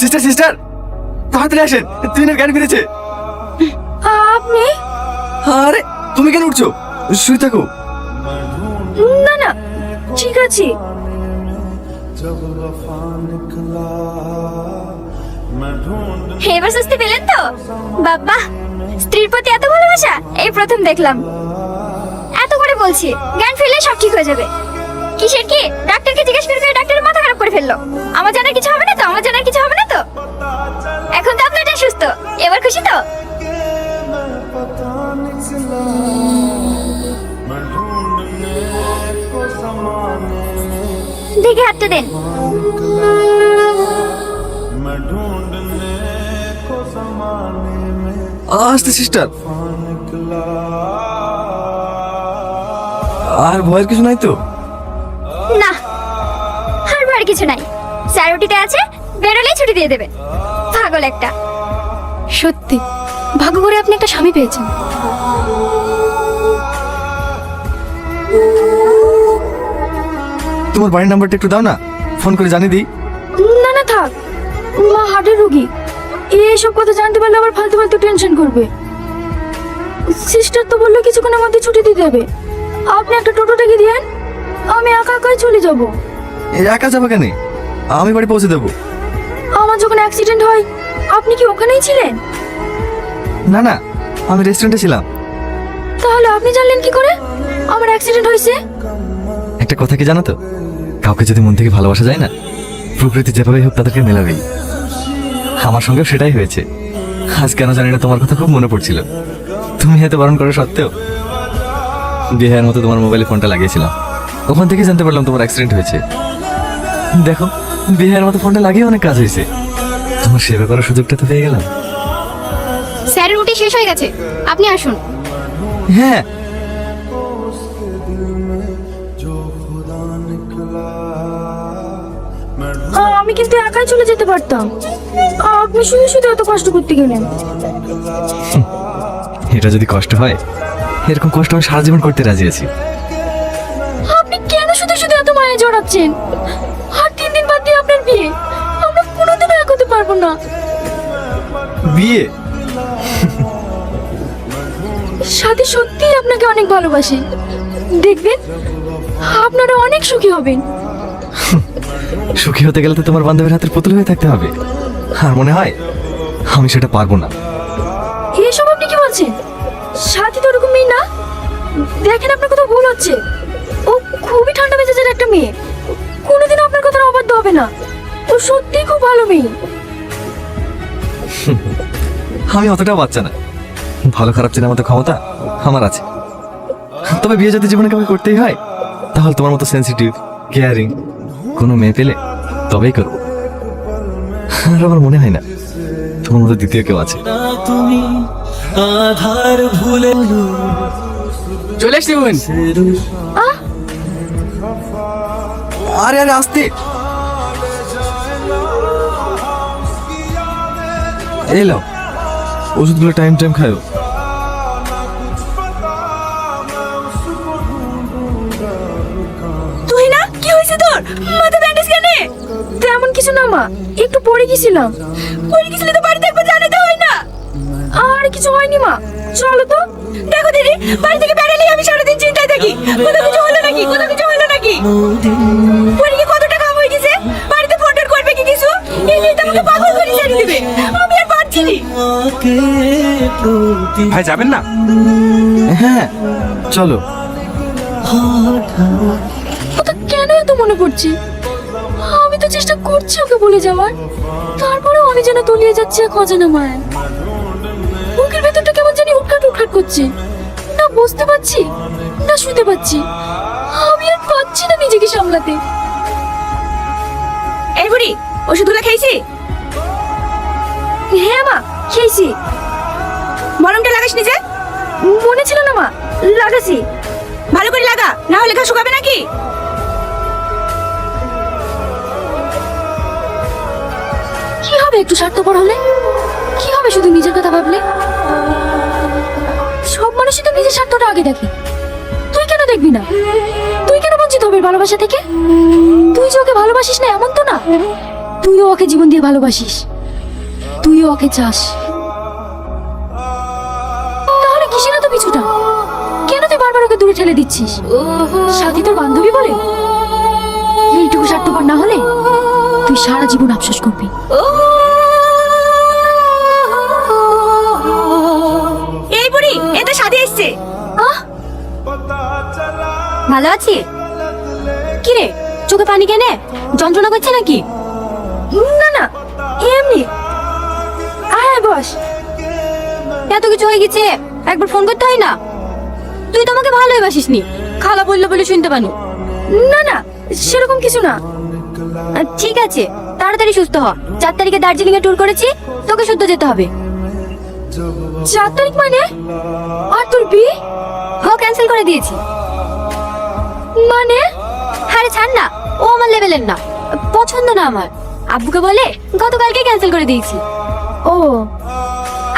Sister sister তাড়াতাড়ি আসেন? তুহিনের গাড়ি ফিরেছে। আপনি? আরে তুমি কেন উঠছো? শুয়ে থাকো। না না ঠিক আছে। এবার সুস্থি পেলেন তো? বাবা স্ত্রীর প্রতি এত ভালোবাসা? এই প্রথম দেখলাম। এত করে বলছি জ্ঞান ফিরলে সব ঠিক হয়ে যাবে। কিসের কি? ডাক্তারকে জিজ্ঞেস করে ডাক্তারের মাথা করে ফেলল। আমার জানার কিছু হবে না তো? আমার জানার কিছু হবে না তো? এখন তো আপনারটা সুস্থ। এবার খুশি তো? দেখে হাতটা দেন। আসতে, সিস্টার। আর ভয়ের কিছু নাই তো? আর ভার কিছু নাই। স্যারোটিতে আছে বেরোলেই ছুটি দিয়ে দেবে। পাগল একটা। সত্যি ভাগ্য করে আপনি একটা স্বামী পেয়েছেন। তোমার বাড়ির নাম্বারটা একটু দাও না ফোন করে জানিয়ে দিই। না না থাক। মা হার্টের রোগী। এইসব কথা জানতে পারলে আবার ফালতু ফালতু টেনশন করবে। সিস্টার তো বলল কিছুক্ষণের মধ্যে ছুটি দিয়ে দেবে আপনি একটা টোটো ডেকে দিয়েন আমি একা একাই চলে যাব। একা যাব কেন? আমি বাড়ি পৌঁছে দেবো। আমার যখন অ্যাক্সিডেন্ট হয় আপনি কি ওখানেই ছিলেন? না না আমি রেস্টুরেন্টে ছিলাম। তাহলে আপনি জানলেন কি করে? আমার অ্যাক্সিডেন্ট হয়েছে? একটা কথা কি জানো তো? কাউকে যদি মন থেকে ভালোবাসা যায় না প্রকৃতি যেভাবেই হোক তাদেরকে মেলাবেই। আমার সঙ্গেও সেটাই হয়েছে। আজ কেন জানি না তোমার কথা খুব মনে পড়ছিল। তুমি হয়তো বারণ করা সত্ত্বেও বিহার মতো তোমার মোবাইলে ফোনটা লাগিয়েছিলাম। ওখান থেকে জানতে পারলাম তোমার অ্যাক্সিডেন্ট হয়েছে। দেখো বিহার মতো ফোনটা লাগিয়ে অনেক কাজ হয়েছে। তোমার সেবা করার সুযোগটা তো পেয়ে গেলাম। স্যারের রুটি শেষ হয়ে গেছে। আপনি আসুন। হ্যাঁ। আমি কিন্তু একাই চলে যেতে পারতাম। আপনি শুধু শুধু এত কষ্ট করতে গেলেন। এটা যদি কষ্ট হয় এরকম কষ্ট আমি সারা জীবন করতে রাজি আছি। আপনি কেন শুধু শুধু এত মায়ে জড়াচ্ছেন? দিন বাদ দিয়ে আপনার বিয়ে। আমরা কোনোদিনও এক হতে পারব না। বিয়ে? সাথে সত্যিই আপনাকে অনেক ভালোবাসে। দেখবেন আপনারা অনেক সুখী হবেন। সুখী হতে গেলে তো তোমার বান্ধবীর হাতের পুতুল হয়ে থাকতে হবে। আর মনে হয় আমি সেটা পারব না। এসব আপনি কি বলছেন? সাথী তো ওরকম মেয়ে না। দেখেন আপনার কথা ভুল হচ্ছে। ও খুবই ঠান্ডা মেজাজের একটা মেয়ে। অবাধ্য হবে না। ও সত্যিই খুব ভালো মেয়ে। আমি অতটাও বাচ্চা না। ভালো খারাপ চেনার মতো ক্ষমতা আমার আছে। তবে বিয়ে যদি জীবনে কাউকে করতেই হয়। তাহলে তোমার মতো সেন্সিটিভ কেয়ারিং কোনো মেয়ে পেলে তবেই করব। আর আমার মনে হয় না তোমার মতো দ্বিতীয় কেউ আছে। তুমি আধার ভুলে চলে বোন আরে আরে আসতে। এই লাও ওষুধগুলো টাইম টাইম খাও তুই কি হয়েছে তোর? মাথা ব্যান্ডেজ কেন? তেমন কিছু না, মা। একটু পড়ে গেছিলাম। পড়ে গেছিলে তো বাড়িতে একবার জানাতে হয় না। আর কিছু হয়নি, মা। চলো তো। দেখো দিদি, বাড়ি থেকে বেরালেই আমি সারাদিন চিন্তায় থাকি। কোথাও কিছু হলো নাকি? কোথাও কিছু হলো নাকি? পরে কি কত টাকা হয়ে গেছে? বাড়িতে ফোন করবে কি কিছু? এই নিয়ে আমাকে পাগল করে ছেড়ে দিবে। ভাই যাবেন না? হ্যাঁ চলো। ওটা কেন এত মনে পড়ছে আমি তো চেষ্টা করছি ওকে বলে যাওয়ার। তারপরেও আমি যেন তলিয়ে যাচ্ছি এক অজানা মায় বুকের ভেতরটা কেমন জানি উটখাট উটখাট করছে। না বুঝতে পারছি না শুতে পাচ্ছি আমি আর পাচ্ছি না নিজেকে সামলাতে। এই বুড়ি ওষুধগুলো খেয়েছি? হ্যাঁ মা খেয়েছি। মলমটা লাগাস নিজে মনে ছিল না মা, লাগাছি। ভালো করে লাগা, না হলে ঘা শুকাবে নাকি? কি হবে একটু স্বার্থপর হলে? কি হবে শুধু নিজের কথা ভাবলে? সব মানুষই তো নিজের স্বার্থটা আগে দেখে। তুই কেন দেখবি না? তুই কেন বঞ্চিত হবে ভালোবাসা থেকে? তুই যে ওকে ভালোবাসিস না, এমন তো না। তুইও ওকে জীবন দিয়ে ভালোবাসিস। তুইও ওকে চাস। পিছুটা কেন তুই বারবার ওকে দূরে ঠেলে দিচ্ছিস? সাথী তোর বান্ধবী বলে? এইটুকু স্বার্থপর না হলে তুই সারা জীবন আফসোস করবি। এই বুড়ি এতে সাথে এসছে। ভালো আছি? কি রে চোখে পানি কেনে? যন্ত্রণা করছে নাকি? না না এমনি। আয় বস। এত কিছু হয়ে গেছে। একবার ফোন করতে হয় না? তুই তো আমাকে ভালোই বাসিস নি খালা বলল বলে শুনতে পানু। না না, সেরকম কিছু না। ঠিক আছে, তাড়াতাড়ি সুস্থ হ। চার তারিখে দার্জিলিং এ ট্যুর করেছি, তোকে শুদ্ধ যেতে হবে। চার তারিখ মানে? আর তোর বিয়ে হ ক্যান্সেল করে দিয়েছি। মানে? আরে ছাড় না, ও আমার লেভেলের না, পছন্দ না আমার। আব্বুকে বলে গতকালকে ক্যান্সেল করে দিয়েছি। ও,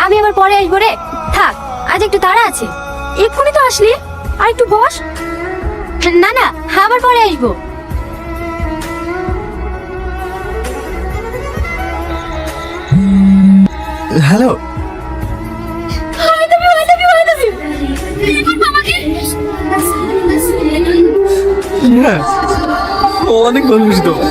আমি আবার পরে আসব রে। আজ একটু তাড়া আছে। এক্ষুনি তো আসলি। আর একটু বস। না না আবার পরে আসব। হ্যালো? হ্যাঁ অনেক ভালোবাসি তোমায়।